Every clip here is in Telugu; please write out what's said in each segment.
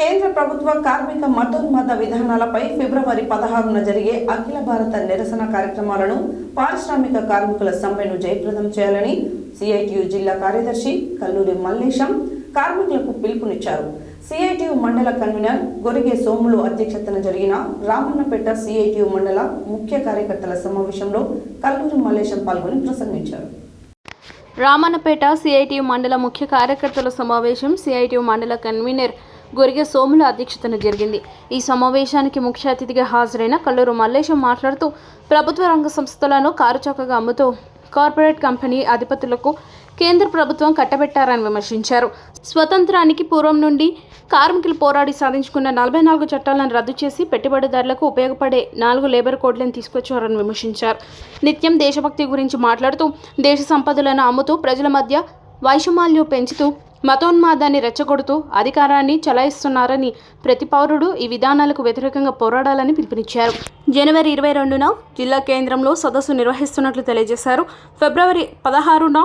కేంద్ర ప్రభుత్వ కార్మిక మతోన్మత విధానాలపై ఫిబ్రవరి పదహారున జరిగే అఖిల భారత నిరసన కార్యక్రమాలను పారిశ్రామిక కార్మికుల సమ్మెను జయప్రదం చేయాలని సిఐటియు జిల్లా కార్యదర్శి కల్లూరి మల్లేశం కార్మికులకు పిలుపునిచ్చారు. సిఐటియు మండల కన్వీనర్ గొరిగే సోములు అధ్యక్షతన జరిగిన రామన్నపేట సిఐటియు మండల ముఖ్య కార్యకర్తల సమావేశంలో కల్లూరి మల్లేశం పాల్గొని ప్రసంగించారు. రామన్నపేట సిఐటియు మండల ముఖ్య కార్యకర్తల సమావేశం సిఐటియు మండల కన్వీనర్ గొరిగే సోముల అధ్యక్షతన జరిగింది. ఈ సమావేశానికి ముఖ్య అతిథిగా హాజరైన కల్లూరు మల్లేశం మాట్లాడుతూ ప్రభుత్వ రంగ సంస్థలను కారుచౌకగా అమ్ముతూ కార్పొరేట్ కంపెనీ అధిపతులకు కేంద్ర ప్రభుత్వం కట్టబెట్టారని విమర్శించారు. స్వతంత్రానికి పూర్వం నుండి కార్మికులు పోరాడి సాధించుకున్న నలభై నాలుగు చట్టాలను రద్దు చేసి పెట్టుబడిదారులకు ఉపయోగపడే నాలుగు లేబర్ కోడ్లను తీసుకొచ్చారని విమర్శించారు. నిత్యం దేశభక్తి గురించి మాట్లాడుతూ దేశ సంపదలను అమ్ముతూ ప్రజల మధ్య వైషమ్యాలు పెంచుతూ మతోన్మాదాన్ని రెచ్చగొడుతూ అధికారాన్ని చలాయిస్తున్నారని ప్రతి పౌరుడు ఈ విధానాలకు వ్యతిరేకంగా పోరాడాలని పిలుపునిచ్చారు. జనవరి ఇరవై రెండున జిల్లా కేంద్రంలో సదస్సు నిర్వహిస్తున్నట్లు తెలియజేశారు. ఫిబ్రవరి పదహారున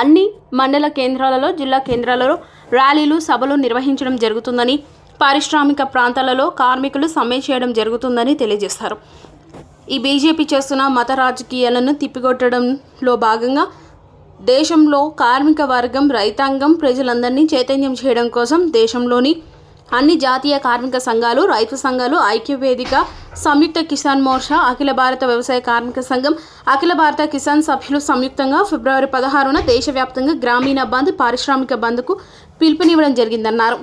అన్ని మండల కేంద్రాలలో జిల్లా కేంద్రాలలో ర్యాలీలు సభలు నిర్వహించడం జరుగుతుందని పారిశ్రామిక ప్రాంతాలలో కార్మికులు సమ్మె చేయడం జరుగుతుందని తెలియజేశారు. ఈ బీజేపీ చేస్తున్న మత రాజకీయాలను తిప్పికొట్టడంలో భాగంగా దేశంలో కార్మిక వర్గం రైతాంగం ప్రజలందరినీ చైతన్యం చేయడం కోసం దేశంలోని అన్ని జాతీయ కార్మిక సంఘాలు రైతు సంఘాలు ఐక్యవేదిక సంయుక్త కిసాన్ మోర్చా అఖిల భారత వ్యవసాయ కార్మిక సంఘం అఖిల భారత కిసాన్ సభ్యులు సంయుక్తంగా ఫిబ్రవరి పదహారున దేశవ్యాప్తంగా గ్రామీణ బంద్ పారిశ్రామిక బంద్కు పిలుపునివ్వడం జరిగిందన్నారు.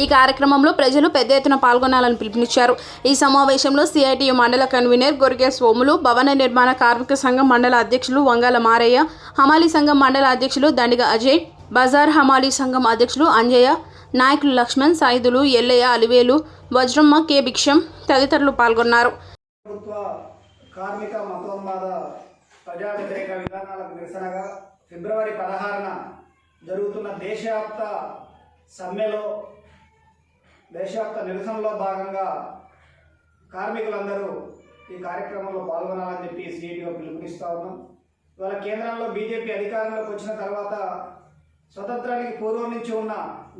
ఈ కార్యక్రమంలో ప్రజలు పెద్ద ఎత్తున పాల్గొనాలని పిలుపునిచ్చారు. ఈ సమావేశంలో సిఐటియు మండల కన్వీనర్ గొరిగే సోములు భవన నిర్మాణ కార్మిక సంఘం మండల అధ్యక్షులు వంగాల మారయ్య హమాలీ సంఘం మండల అధ్యక్షులు దండిగ అజయ్ బజార్ హమాలీ సంఘం అధ్యక్షులు అంజయ్య నాయకులు లక్ష్మణ్ సాయుధులు ఎల్లయ్య అలివేలు వజ్రమ్మ కె. భిక్షం తదితరులు పాల్గొన్నారు. ప్రభుత్వ కార్మిక మతోన్మాద ప్రజా వ్యతిరేక విధానాలకు నిరసనగా ఫిబ్రవరి పదహారున జరుగుతున్న దేశవ్యాప్త సమ్మెలో దేశవ్యాప్త నిరసనలో భాగంగా కార్మికులందరూ ఈ కార్యక్రమంలో పాల్గొనాలని చెప్పి సిఐటిగా పిలుపునిస్తా ఉన్నాం. ఇవాళ కేంద్రంలో బీజేపీ అధికారంలోకి వచ్చిన తర్వాత స్వతంత్రానికి పూర్వం నుంచి ఉన్న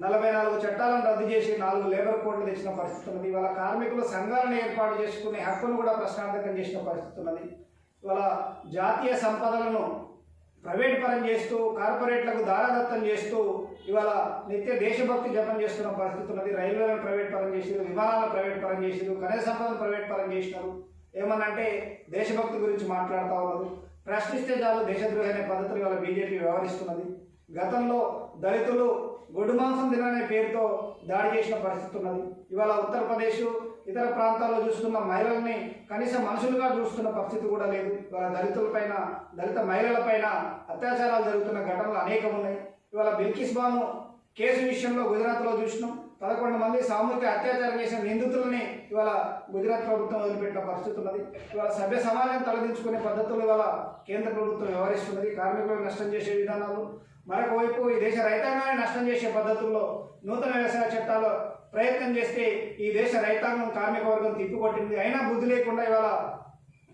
నలభై నాలుగు చట్టాలను రద్దు చేసి నాలుగు లేబర్ కోడ్లు తెచ్చిన పరిస్థితి ఉన్నది. ఇవాళ కార్మికుల సంఘాలను ఏర్పాటు చేసుకునే హక్కును కూడా ప్రశ్నార్థకం చేసిన పరిస్థితి ఉన్నది. ఇవాళ జాతీయ సంపదలను ప్రైవేట్ పరం చేస్తూ కార్పొరేట్లకు దారాదత్తం చేస్తూ ఇవాళ నిత్య దేశభక్తి జపం చేస్తున్న పరిస్థితి ఉన్నది. రైల్వేలను ప్రైవేట్ పరం చేసారు విమానాలను ప్రైవేట్ పరం చేసారు ఖనిజ సంపదను ప్రైవేట్ పరం చేసినారు. ఏమనంటే దేశభక్తి గురించి మాట్లాడుతూ ఉన్నారు. ప్రశ్నిస్తే చాలు దేశద్రోహి అనే పద్ధతులు ఇవాళ బీజేపీ వ్యవహరిస్తున్నది. గతంలో దళితులు గొడ్డు మాంసం తిననే పేరుతో దాడి చేసిన పరిస్థితి ఉన్నది. ఇవాళ ఉత్తరప్రదేశ్ ఇతర ప్రాంతాల్లో చూస్తున్న మహిళల్ని కనీసం మనుషులుగా చూస్తున్న పరిస్థితి కూడా లేదు. ఇవాళ దళితులపైన దళిత మహిళలపైన అత్యాచారాలు జరుగుతున్న ఘటనలు అనేకం ఉన్నాయి ఇవాళ బిల్కిస్ బాను కేసు విషయంలో గుజరాత్లో చూసినాం. పదకొండు మంది సామూహిక అత్యాచారం చేసిన నిందితులని ఇవాళ గుజరాత్ ప్రభుత్వం వదిలిపెట్టిన పరిస్థితి ఉన్నది. ఇవాళ సభ్య సమాజం తలదించుకునే పద్ధతులు ఇవాళ కేంద్ర ప్రభుత్వం వ్యవహరిస్తున్నది. కార్మికులకు నష్టం చేసే విధానాలు. మరొక వైపు ఈ దేశ రైతాంగాన్ని నష్టం చేసే పద్ధతుల్లో నూతన వ్యవసాయ చట్టాలు ప్రయత్నం చేస్తే ఈ దేశ రైతాంగం కార్మిక వర్గం తిప్పికొట్టింది. అయినా బుద్ధి లేకుండా ఇవాళ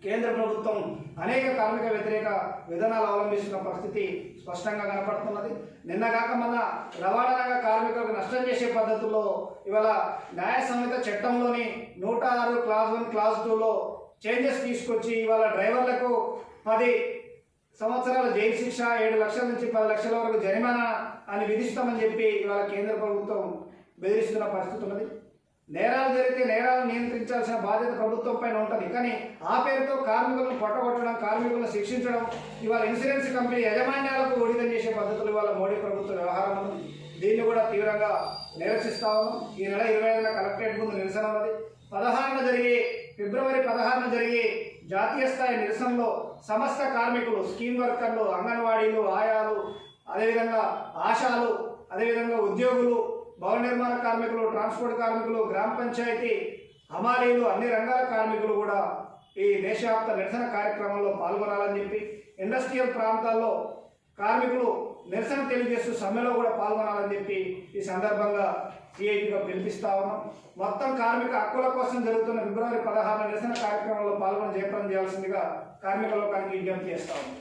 కేంద్ర ప్రభుత్వం అనేక కార్మిక వ్యతిరేక విధానాలు అవలంబిస్తున్న పరిస్థితి స్పష్టంగా కనపడుతున్నది. నిన్న కాక మన రవాణా రంగ కార్మికులకు నష్టం చేసే పద్ధతుల్లో ఇవాళ న్యాయ సంహిత చట్టంలోని నూట ఆరు క్లాస్ వన్ క్లాస్ టూలో చేంజెస్ తీసుకొచ్చి ఇవాళ డ్రైవర్లకు పది సంవత్సరాల జైలు శిక్ష ఏడు లక్షల నుంచి పది లక్షల వరకు జరిమానా అని విధిస్తామని చెప్పి ఇవాళ కేంద్ర ప్రభుత్వం బెదిరిస్తున్న పరిస్థితి ఉన్నది. నేరాలు జరిగితే నేరాలను నియంత్రించాల్సిన బాధ్యత ప్రభుత్వం పైన ఉంటుంది. కానీ ఆ పేరుతో కార్మికులను పొట్టగొట్టడం కార్మికులను శిక్షించడం ఇవాళ ఇన్సూరెన్స్ కంపెనీ యజమాన్యాలకు ఒడిగం చేసే పద్ధతులు ఇవాళ మోడీ ప్రభుత్వ వ్యవహారం దీన్ని కూడా తీవ్రంగా నిరసిస్తా ఉన్నాం. ఈ నెల ఇరవై ఐదున కలెక్టరేట్ ముందు నిరసన ఉన్నది. పదహారున జరిగి ఫిబ్రవరి పదహారున జరిగి జాతీయ స్థాయి నిరసనలో సమస్త కార్మికులు స్కీమ్ వర్కర్లు అంగన్వాడీలు ఆయాలు అదేవిధంగా ఆశాలు అదేవిధంగా ఉద్యోగులు భవన నిర్మాణ కార్మికులు ట్రాన్స్పోర్ట్ కార్మికులు గ్రామ పంచాయతీ హమాలీలు అన్ని రంగాల కార్మికులు కూడా ఈ దేశవ్యాప్త నిరసన కార్యక్రమంలో పాల్గొనాలని చెప్పి ఇండస్ట్రియల్ ప్రాంతాల్లో కార్మికులు నిరసన తెలియజేస్తూ సమ్మెలో కూడా పాల్గొనాలని చెప్పి ఈ సందర్భంగా సిఐటిగా పిలిపిస్తా ఉన్నాం. మొత్తం కార్మిక హక్కుల కోసం జరుగుతున్న ఫిబ్రవరి పదహారు నిరసన కార్యక్రమంలో పాల్గొని జయప్రదం చేయాల్సిందిగా కార్మిక లోకానికి విజ్ఞప్తి చేస్తా ఉన్నాం.